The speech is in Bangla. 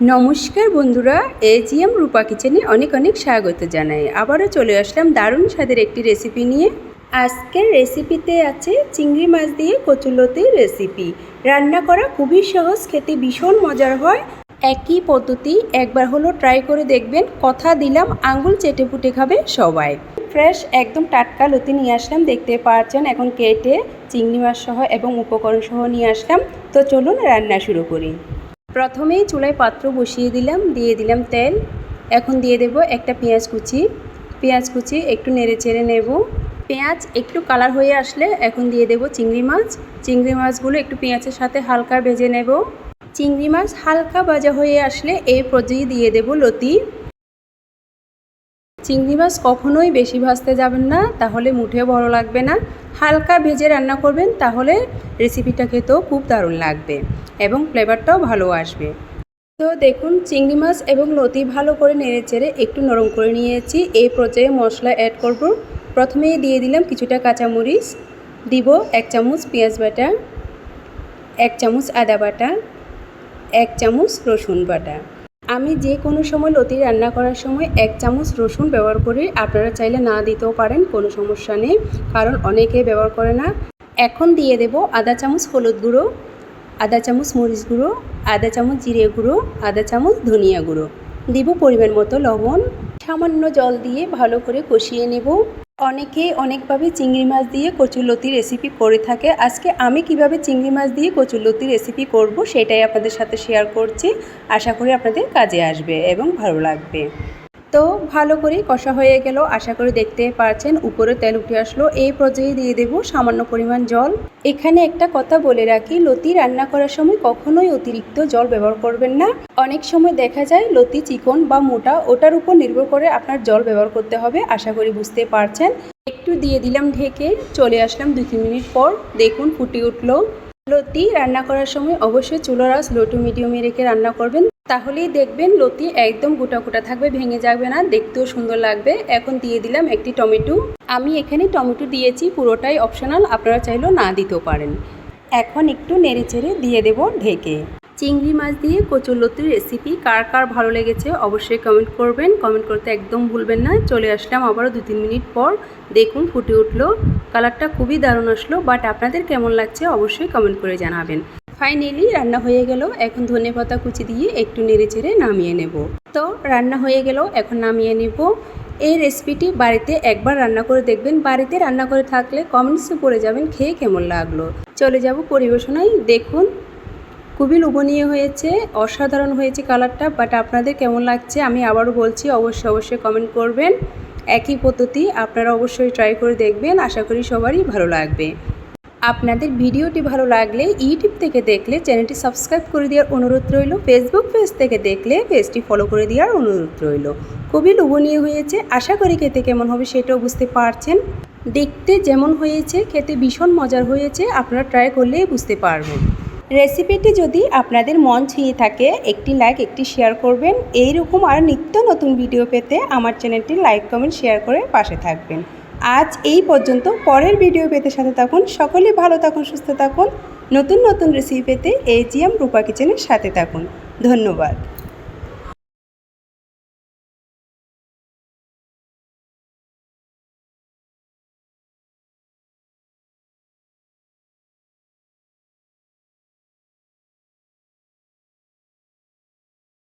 নমস্কার বন্ধুরা, এজিএম রূপা কিচেনে অনেক অনেক স্বাগত জানাই। আবারও চলে আসলাম দারুণ স্বাদের একটি রেসিপি নিয়ে। আজকের রেসিপিতে আছে চিংড়ি মাছ দিয়ে কচুলতির রেসিপি। রান্না করা খুবই সহজ, খেতে ভীষণ মজার হয়। একই পদ্ধতি, একবার হলো ট্রাই করে দেখবেন। কথা দিলাম আঙ্গুল চেটে ফুটে খাবে সবাই। ফ্রেশ, একদম টাটকা লতি নিয়ে আসলাম, দেখতে পাচ্ছেন এখন কেটে চিংড়ি মাছ সহ এবং উপকরণ সহ নিয়ে আসলাম। তো চলুন রান্না শুরু করি। প্রথমেই চুলায় পাত্র বসিয়ে দিলাম, দিয়ে দিলাম তেল। এখন দিয়ে দেব একটা পেঁয়াজ কুচি। পেঁয়াজ কুচি একটু নেড়ে চেড়ে নেব। পেঁয়াজ একটু কালার হয়ে আসলে এখন দিয়ে দেব চিংড়ি মাছ। চিংড়ি মাছগুলো একটু পেঁয়াজের সাথে হালকা ভেজে নেব। চিংড়ি মাছ হালকা ভাজা হয়ে আসলে এই পর্যায়ে দিয়ে দেব লতি। চিংড়ি মাছ কখনোই বেশি ভাজতে যাবেন না, তাহলে মুঠেও ভালো লাগবে না। হালকা ভেজে রান্না করবেন, তাহলে রেসিপিটা খেতেও খুব দারুণ লাগবে এবং ফ্লেভারটাও ভালো আসবে। তো দেখুন, চিংড়ি মাছ এবং লতি ভালো করে নেড়ে চেড়ে একটু নরম করে নিয়েছি। এই পর্যায়ে মশলা অ্যাড করব। প্রথমেই দিয়ে দিলাম কিছুটা কাঁচামরিচ, দিব এক চামচ পেঁয়াজ বাটা, এক চামচ আদা বাটা, এক চামচ রসুন বাটা। আমি যে কোনো সময় লতি রান্না করার সময় এক চামচ রসুন ব্যবহার করি আপনারা চাইলে না দিতেও পারেন, কোনো সমস্যা নেই, কারণ অনেকে ব্যবহার করে না। এখন দিয়ে দেব আধা চামচ হলুদ গুঁড়ো, আধা চামচ মরিচ গুঁড়ো, আধা চামচ জিরে গুঁড়ো, আধা চামচ ধনিয়া গুঁড়ো। দিব পরিমাণ মতো লবণ। সামান্য জল দিয়ে ভালো করে কষিয়ে নেব। অনেকে অনেকভাবে চিংড়ি মাছ দিয়ে কচুলতি রেসিপি করে থাকে। আজকে আমি কীভাবে চিংড়ি মাছ দিয়ে কচুলতি রেসিপি করব সেটাই আপনাদের সাথে শেয়ার করছি। আশা করি আপনাদের কাজে আসবে এবং ভালো লাগবে। তো ভালো করে কষা হয়ে গেল। আশা করি দেখতে পাচ্ছেন উপরে তেল উঠে আসলো। এই পর্যায়ে দিয়ে দেব সামান্য পরিমাণ জল। এখানে একটা কথা বলে রাখি, লতি রান্না করার সময় কখনোই অতিরিক্ত জল ব্যবহার করবেন না। অনেক সময় দেখা যায় লতি চিকন বা মোটা, ওটার উপর নির্ভর করে আপনার জল ব্যবহার করতে হবে। আশা করি বুঝতে পারছেন। একটু দিয়ে দিলাম ঢেকে, চলে আসলাম দু তিন মিনিট পর। দেখুন ফুটে উঠল। লতি রান্না করার সময় অবশ্যই চুলার আঁচ লো টু মিডিয়ামে রেখে রান্না করবেন। তাহলেই দেখবেন লতি একদম গোটা গোটা থাকবে, ভেঙে যাবে না, দেখতেও সুন্দর লাগবে। এখন দিয়ে দিলাম একটি টমেটো। আমি এখানে টমেটো দিয়েছি, পুরোটাই অপশনাল আপনারা চাইলেও না দিতেও পারেন। এখন একটু নেড়ে চেড়ে দিয়ে দেব ঢেকে। চিংড়ি মাছ দিয়ে কচুরলতির রেসিপি কার কার ভালো লেগেছে অবশ্যই কমেন্ট করবেন। কমেন্ট করতে একদম ভুলবেন না। চলে আসলাম আবারও দু তিন মিনিট পর। দেখুন ফুটে উঠল। কালারটা খুবই দারুণ আসলো বাট আপনাদের কেমন লাগছে অবশ্যই কমেন্ট করে জানাবেন। ফাইনালি রান্না হয়ে গেল। এখন ধনে পাতা কুচি দিয়ে একটু নেড়ে চেড়ে নামিয়ে নেব। তো রান্না হয়ে গেল, এখন নামিয়ে নেব। এই রেসিপিটি বাড়িতে একবার রান্না করে দেখবেন। বাড়িতে রান্না করে থাকলে কমেন্টসে পড়ে যাবেন, খেয়ে কেমন লাগল। চলে যাব পরিবেশনায়। দেখুন, খুবই লোভনীয় হয়েছে, অসাধারণ হয়েছে কালারটা বাট আপনাদের কেমন লাগছে আমি আবারও বলছি, অবশ্যই অবশ্যই কমেন্ট করবেন। একই পদ্ধতি আপনারা অবশ্যই ট্রাই করে দেখবেন। আশা করি সবারই ভালো লাগবে। আপনাদের ভিডিওটি ভালো লাগলে ইউটিউব থেকে দেখলে চ্যানেলটি সাবস্ক্রাইব করে দেওয়ার অনুরোধ রইল। ফেসবুক পেজ থেকে দেখলে পেজটি ফলো করে দেওয়ার অনুরোধ রইল। খুবই লোভনীয় হয়েছে। আশা করি খেতে কেমন হবে সেটাও বুঝতে পারছেন। দেখতে যেমন হয়েছে, খেতে ভীষণ মজার হয়েছে। আপনারা ট্রাই করলেই বুঝতে পারবেন। রেসিপিটি যদি আপনাদের মন ছুঁয়ে থাকে, একটি লাইক একটি শেয়ার করবেন। এইরকম আর নিত্য নতুন ভিডিও পেতে আমার চ্যানেলটি লাইক কমেন্ট শেয়ার করে পাশে থাকবেন। আজ এই পর্যন্ত। পরের ভিডিও পেতে সাথে থাকুন। সকলে ভালো থাকুন, সুস্থ থাকুন। নতুন নতুন রেসিপি পেতে এজিএম রূপা কিচেনের সাথে থাকুন। ধন্যবাদ।